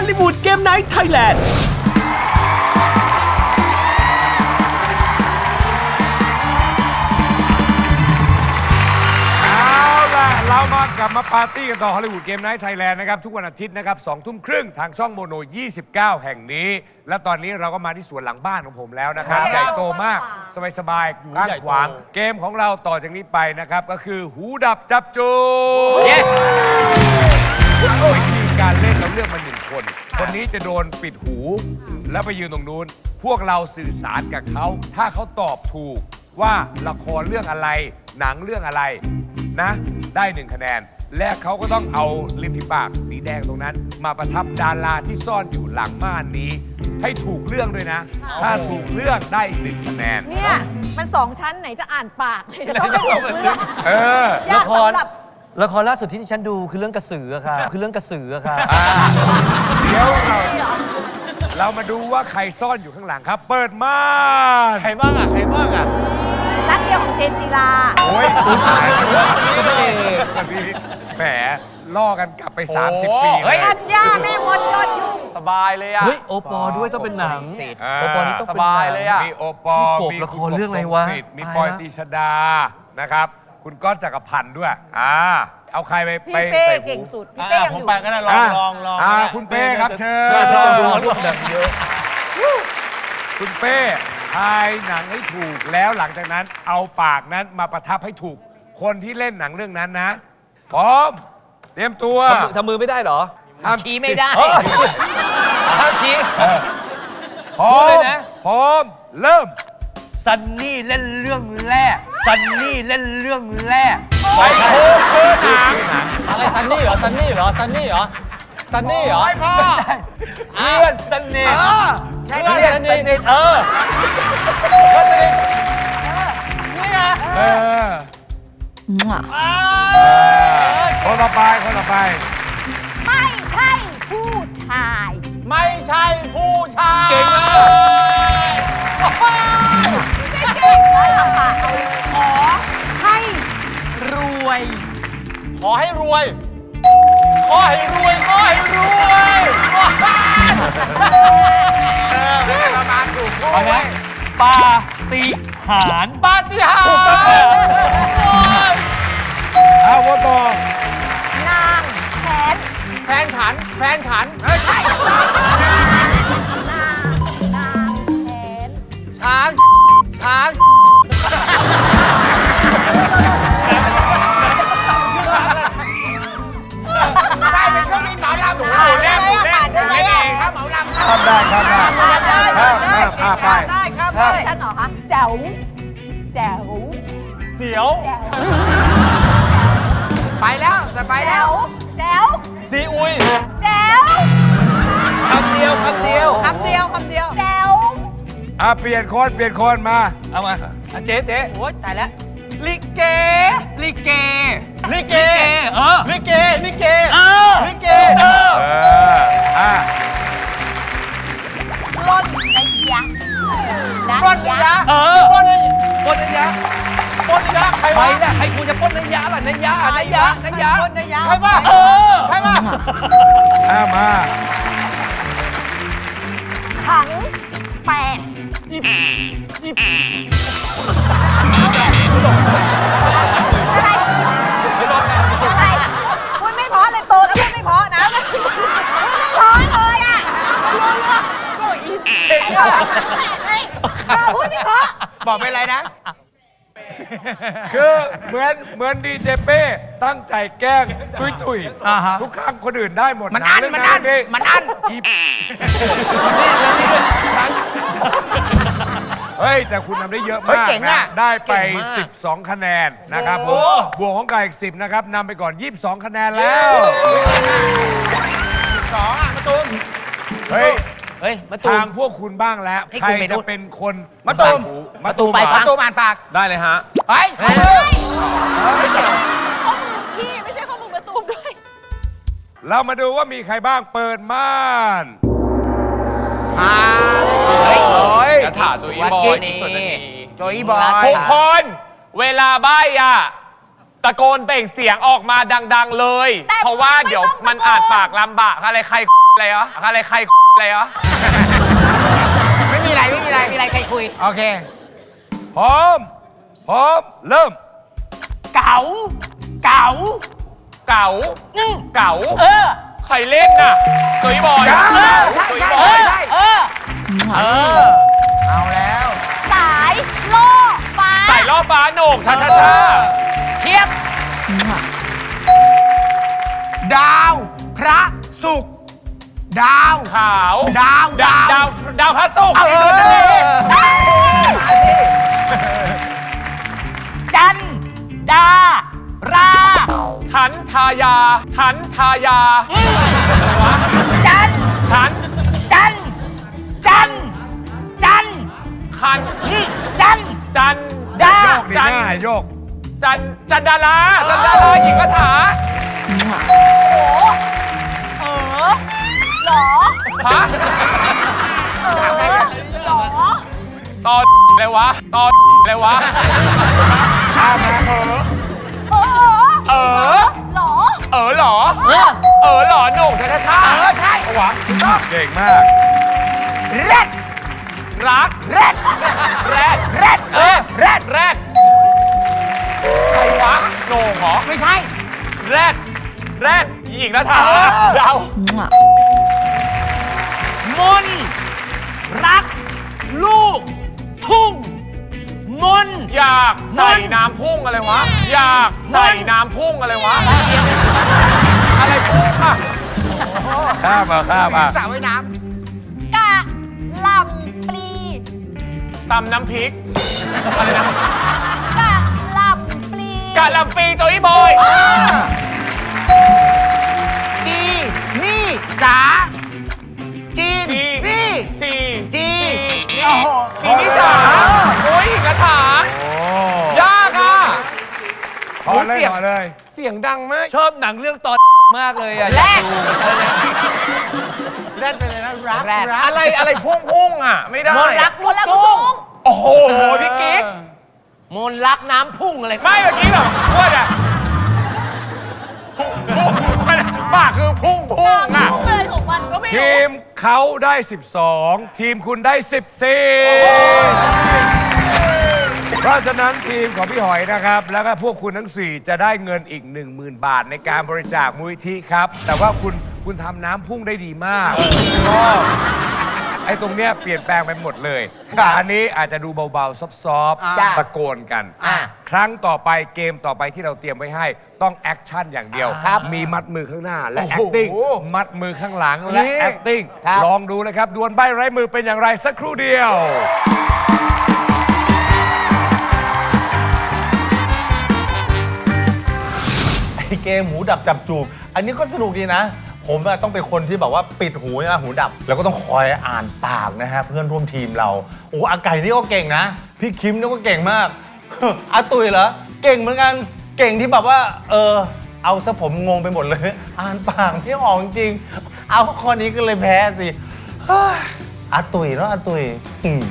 อลลีวูดเกมไนท์ไทยแลนด์เอาล่ะ เรามากลับมาปาร์ตี้กันต่อฮอลลีวูดเกมไนท์ไทยแลนด์นะครับ ทุกวันอาทิตย์นะครับสองทุ่มครึ่งทางช่องโมโน 29 แห่งนี้ และตอนนี้เราก็มาที่สวนหลังบ้านของผมแล้วนะครับใหญ่โตมาก สบายๆกว้างขวาง เกมของเราต่อจากนี้ไปนะครับ ก็คือหูดับจับจู วิธีการเล่นเราเลือกมาหนึ่ง คน คนนี้จะโดนปิดหู แล้วไปยืนตรงนู้น พวกเราสื่อสารกับเขา ถ้าเขาตอบถูกว่าละครเรื่องอะไร หนังเรื่องอะไรนะ ได้หนึ่งคะแนน และเขาก็ต้องเอาลิปที่ปากสีแดงตรงนั้น มาประทับดาราที่ซ่อนอยู่หลังม่านนี้ ให้ถูกเรื่องด้วยนะ ถ้าถูกเรื่องได้อีกหนึ่งคะแนน เนี่ย มันสองชั้นไหนจะอ่านปากไหนจะต้องเป็นเรื่องเออ ยากสำหรับ ละครล่าสุดที่ดิฉันดูคือเรื่องกระสืออะค่ะ คือเรื่องกระสืออะค่ะ เดี๋ยวเราเรามาดูว่าใครซ่อนอยู่ข้างหลังครับ เปิดม่านใครบ้างอะ ใครบ้างอะ รักเดียวของเจนจีราโอ้ยผู้ชายก็ไม่เอกแหมล่อกันกลับไป 30 ปีเลยอัญญาแม่มดยอดยุ่งสบายเลยอะ เฮ้ยโอปอด้วยต้องเป็นหนังอ่าโอปอนี่ต้องสเป็นหนังบายเลยอะมีโอปอล์มีมีกบละครณกบเรื่องอะไรวะทสิทธิ์มีตายปอยละตีชดานะครับ คุณก้อนจักรพันธ์ด้วยอ่า เอาใครไปพี่ไปเป้ใส่หูเก่งสุด พี่อะเป้ยังผมอยู่ ไปก็ได้ลองลองลองอ่าคุณเป้ครับเชิญ ลองลองร่วมหนังเยอะ คุณเป้ทายหนังให้ถูกแล้วหลังจากนั้นเอาปากนั้นมาประทับให้ถูก คนที่เล่นหนังเรื่องนั้นนะ พร้อม เตรียมตัวทำมือทำมือไม่ได้เหรอห้ามชี้ไม่ได้ เออห้ามชี้ พร้อพูดเลยมนะ พร้อม เริ่ม ซันนี่เล่นเรื่องแรก ซันนี่เล่นเรื่องแรก ไปโค้งเชิญหนังอะไรซันนี่เหรอซันนี่เหรอซันนี่เหรอซันนี่เหรอเพื่อนสนิทแค่เพื่นี้อนซันสนี่นิทเออนี่ไงเออคนต่อไปคนต่อไป ไม่ใช่ผู้ชาย ไม่ใช่ผู้ชาย เก่งมาก แล้วทำปากเอาขอให้รวย ขอให้รวย ขอให้รวย ขอให้รวยเออไม่ใช่ประมาณถูกโอ้เอานะยปาฏิหาริย์ปาฏิหาริย์เอาวนต่อนางแขนแฟนฉัน แฟนฉัน เฮ้ย ได้เป็นเครื่องบินเหมาลำหนูผ่านได้ไหมอะผ่านได้ไหมอะครับเหมาลำข้ามได้ข้ามได้ผ่านได้ข้าผ่ามนได้ข้ามข้ามไปได้ครับได้ฉันเหรอคะแจ๋วแจ๋วเสียวแจ๋วไปแล้วจะไปแล้แจ๋ววแจ๋วซีอุยแจ๋วคำเดียวคำเดียวคำเดียวคำเดียวแจ๋วอะเปลี่ยนคนเปลี่ยนคนมาเอามาอะเจ๊เจ๊โอ๊ยตายแล้ว ลิเก ลิเก ลิเกเก เออ ลิเก ลิเกเออลิเกเออ เอออะปล้นระยะปล้นนิยะเออ ปล้นนิปล้นนยะปล้นนิยะใครใครวะน่ะใครควรจะปล้นนยะล่ะนยะอะนยะนยะปล้นระยะใครวะเออ ใครวะอะมาขังแปดอีอี อะไรพูดไม่เพราะเลยโตแล้วพูดไม่เพราะนะพูดไม่เพราะเลยอะเราพูดไม่เพราะบอกเป็นอะไรนะ คือเหมือนเหมือนดีเจเป้ตั้งใจแกล้งตุยตุยอ่าฮะ ทุกครั้งคนอื่นได้หมดมันอั้นหงเรื่งมันอั้นเรื่องมันอั้น อี เฮ้ย แต่คุณทำได้เยอะเฮ้ยมากเก่งนะอะได้ไป เก่งมาก 12 คะแนนนะครับผโอ้มบวกของไก่อีก 10 นะครับนำไปก่อน 22 คะแนนแล้ว สองอะมาตูม เฮ้ย เฮ้ยมาตูทาม งพวกคุณบ้างแล้ว ให้ใครคุณไปจะดูเป็นคนมะตูม หูมะตูมไปเหรอฟัมางตูมอ่านปากได้เลยฮะเฮ้ยขอมือพี่ไม่ใช่ข้อมือมาตูมด้วย เรามาดูว่ามีใครบ้างเปิดม่าน อ่าเฮ้ย โอ้ยกระถาโจอีบอยนี่ส่วนนี้โจอีบอยทุกคน เวลาใบ้อะตะโกนเปล่งเสียงออกมาดัง ๆเลย แต่เพราะว่าเดี๋ยวไม่ต้องตะโกนมันอ่านปากลำบากอะไรใครอะไรเหรออะไรใครอะไรเหรอไม่มีอะไร ไม่มีอะไร มีอะไรใครคุย โอเค พร้อม พร้อม เริ่ม เก๋า เก๋า เก๋าอืมเก๋า เออ ใครเล่นน่ะตุยบอยเก๋าเออใช่ตุยใช่บอใช่ยใช่เออ เออ เอาแล้วสายโล่ฟ้า ใส่ล่อฟ้าโหน่งชาชาชาเชียบ ดาวพระศุกร์ดาว ขาว ดาวดาว ดาดาววดาวพระศุกร์เออนั่นเองจัน ดา รา ฉันทายา ฉันทายา จัน ฉัน จัน จัน จัน คันอืมจัน จันดาโยกดีจันหน้าโยก จัน จันดาราจันดาราหญิงกถาโอ้เออหรอฮะเออหรอตอนอะไรวะตอนอะไรวะข้ามมาเออเออ เออ หรอ เออเหรอ เออเออเหรอโหน่งชาชาชาเออใช่วะเก่งมากแรดรักแรดแรดแรดเออแรดแรดใครวะโหน่งเหรอไม่ใช่ แรดแรดหญิงกถาเออ ดาวมนรัก ลูก ทุ่ง มนอยากใส่น้ำพุ่งอะไรวะ อยากใส่น้ำพุ่งอะไรวะ อะไรพุ่งอะข้ามมาข้ามมาสาวว่ายน้กะหลำปลีตำน้ำพริก อะไรนะกะหลำปลีกะหล่ำปีโจยบอยำจีนี่จ๋า ถอดเลยถอดเลย เสียงดังมากชอบหนังเรื่องตอนมากเลยอะแรกแรดไปเลยนะรักแรด รักอะไรอะไรพุ่งพุ่งอะ ไม่ได้มนรักมนรักลูกทุ่งโอ้โหพี่กิ๊กมนรักน้ำพุ่งอะไรไม่เมื่อกี้เหรอว่าอะปากคือพุ่งพุ่งอะพุ่งเลยของมันก็ไม่ทีรู้มเขาได้ 12 ทีมคุณได้ 14 เพราะฉะนั้นทีมของพี่หอยนะครับ แล้วก็พวกคุณทั้ง 4 จะได้เงินอีก 10,000 บาทในการบริจาคมูลนิธิครับ แต่ว่าคุณคุณทำน้ำพุ่งได้ดีมากก็ไอ้ตรงเนี้ยเปลี่ยนแปลงไปหมดเลย ครับอันนี้อาจจะดูเบาๆ ซอฟต์จ้ะๆตะโกนกัน อะครั้งต่อไปเกมต่อไปที่เราเตรียมไว้ให้ ต้องแอคชั่นอย่างเดียว ครับมีมัดมือข้างหน้าและโอ้โห acting มัดมือข้างหลังและนี่ acting ครับ ลองดูเลยครับดวลใบไร้มือเป็นอย่างไรสักครู่เดียว เกมหูดับจับจูบ อันนี้ก็สนุกดีนะ ผมอะต้องเป็นคนที่แบบว่าปิดหูนะหูดับ แล้วก็ต้องคอยอ่านปากนะฮะเพื่อนร่วมทีมเราโอ้อาไก่นี่ก็เก่งนะ พี่คิมนี่ก็เก่งมาก อาตุยเหรอเก่งเหมือนกันเก่งที่แบบว่า เออ เอาซะผมงงไปหมดเลย อ่านปากไม่ออกจริง เอาข้อนี้ก็เลยแพ้สิเฮ้ยอาตุยเนาะอาตุยอืม